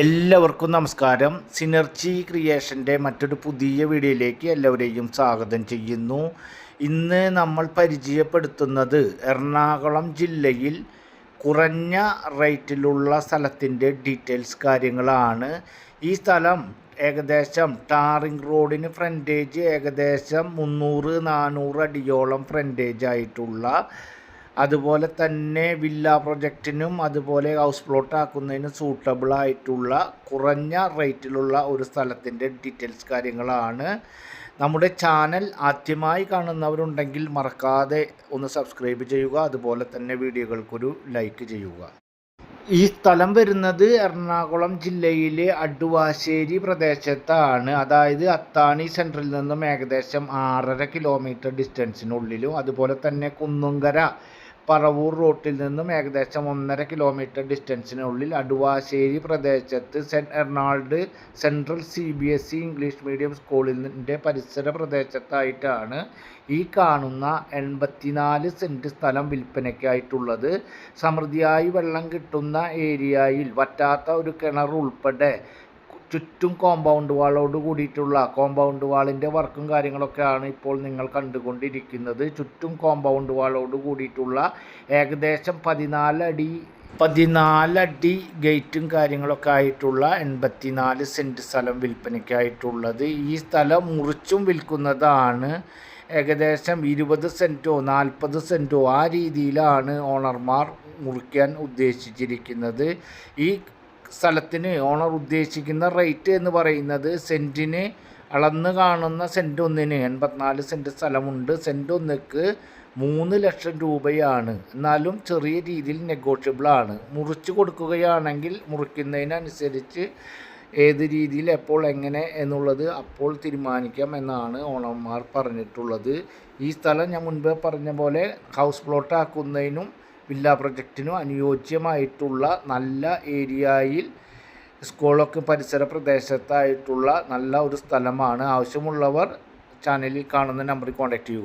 എല്ലാവർക്കും നമസ്കാരം. സിനർജി ക്രിയേഷന്റെ മറ്റൊരു പുതിയ വീഡിയോയിലേക്ക് എല്ലാവരെയും സ്വാഗതം ചെയ്യുന്നു. ഇന്ന് നമ്മൾ പരിചയപ്പെടുത്തുന്നത് എറണാകുളം ജില്ലയിൽ കുറഞ്ഞ റേറ്റിലുള്ള സ്ഥലത്തിന്റെ ഡീറ്റെയിൽസ് കാര്യങ്ങളാണ്. ഈ സ്ഥലം ഏകദേശം ടാറിംഗ് റോഡിന് ഫ്രണ്ടേജ് ഏകദേശം മുന്നൂറ് നാനൂറ് അടിയോളം ഫ്രണ്ടേജ് ആയിട്ടുള്ള അതുപോലെ തന്നെ വില്ല പ്രൊജക്റ്റിനും അതുപോലെ ഹൗസ് പ്ലോട്ട് ആക്കുന്നതിനും സൂട്ടബിൾ ആയിട്ടുള്ള കുറഞ്ഞ റേറ്റിലുള്ള ഒരു സ്ഥലത്തിന്റെ ഡീറ്റെയിൽസ് കാര്യങ്ങളാണ്. നമ്മുടെ ചാനൽ ആദ്യമായി കാണുന്നവരുണ്ടെങ്കിൽ മറക്കാതെ ഒന്ന് സബ്സ്ക്രൈബ് ചെയ്യുക അതുപോലെ തന്നെ വീഡിയോകൾക്കൊരു ലൈക്ക് ചെയ്യുക. ഈ സ്ഥലം വരുന്നത് എറണാകുളം ജില്ലയിലെ അടുവാശ്ശേരി പ്രദേശത്താണ്. അതായത് അത്താണി സെന്ററിൽ നിന്നും ഏകദേശം ആറര കിലോമീറ്റർ ഡിസ്റ്റൻസിനുള്ളിലും അതുപോലെ തന്നെ കുന്നുങ്കര പറവൂർ റൂട്ടിൽ നിന്നും ഏകദേശം ഒന്നര കിലോമീറ്റർ ഡിസ്റ്റൻസിനുള്ളിൽ അടുവാശ്ശേരി പ്രദേശത്ത് saint Arnold central C B S E English medium സ്കൂളിന്റെ പരിസര പ്രദേശത്തായിട്ടാണ് ഈ കാണുന്ന എൺപത്തിനാല് സെന്റ് സ്ഥലം വിൽപ്പനയ്ക്കായിട്ടുള്ളത്. സമൃദ്ധിയായി വെള്ളം കിട്ടുന്ന ഏരിയയിൽ വറ്റാത്ത ഒരു കിണർ ഉൾപ്പെടെ ചുറ്റും കോമ്പൗണ്ട് വാളോട് കൂടിയിട്ടുള്ള കോമ്പൗണ്ട് വാളിന്റെ വർക്കും കാര്യങ്ങളൊക്കെയാണ് ഇപ്പോൾ നിങ്ങൾ കണ്ടുകൊണ്ടിരിക്കുന്നത്. ചുറ്റും കോമ്പൗണ്ട് വാളോട് കൂടിയിട്ടുള്ള ഏകദേശം പതിനാലടി പതിനാലടി ഗേറ്റും കാര്യങ്ങളൊക്കെ ആയിട്ടുള്ള എൺപത്തിനാല് സെന്റ് സ്ഥലം വിൽപ്പനയ്ക്കായിട്ടുള്ളത്. ഈ സ്ഥലം മുറിച്ചും വിൽക്കുന്നതാണ് ഏകദേശം ഇരുപത് സെന്റോ നാൽപ്പത് സെന്റോ ആ രീതിയിലാണ് ഓണർമാർ മുറിക്കാൻ ഉദ്ദേശിച്ചിരിക്കുന്നത്. ഈ സ്ഥലത്തിന് ഓണർ ഉദ്ദേശിക്കുന്ന റേറ്റ് എന്ന് പറയുന്നത് സെന്റിന് അളന്ന് കാണുന്ന സെന്റ് ഒന്നിന് എൺപത്തിനാല് സെന്റ് സ്ഥലമുണ്ട്. സെന്റ് ഒന്നിക്ക് മൂന്ന് ലക്ഷം രൂപയാണ്. എന്നാലും ചെറിയ രീതിയിൽ നെഗോഷ്യബിൾ ആണ്. മുറിച്ച് കൊടുക്കുകയാണെങ്കിൽ മുറിക്കുന്നതിനനുസരിച്ച് ഏത് രീതിയിൽ എപ്പോൾ എങ്ങനെ എന്നുള്ളത് അപ്പോൾ തീരുമാനിക്കാം എന്നാണ് ഓണർമാർ പറഞ്ഞിട്ടുള്ളത്. ഈ സ്ഥലം ഞാൻ മുൻപേ പറഞ്ഞ പോലെ ഹൗസ് പ്ലോട്ട് ആക്കുന്നതിനും വില്ല പ്രൊജക്റ്റിനും അനുയോജ്യമായിട്ടുള്ള നല്ല ഏരിയയിൽ സ്കൂളൊക്കെ പരിസര പ്രദേശത്തായിട്ടുള്ള നല്ല ഒരു സ്ഥലമാണ്. ആവശ്യമുള്ളവർ ചാനലിൽ കാണുന്ന നമ്പറിൽ കോൺടാക്റ്റ് ചെയ്യുക.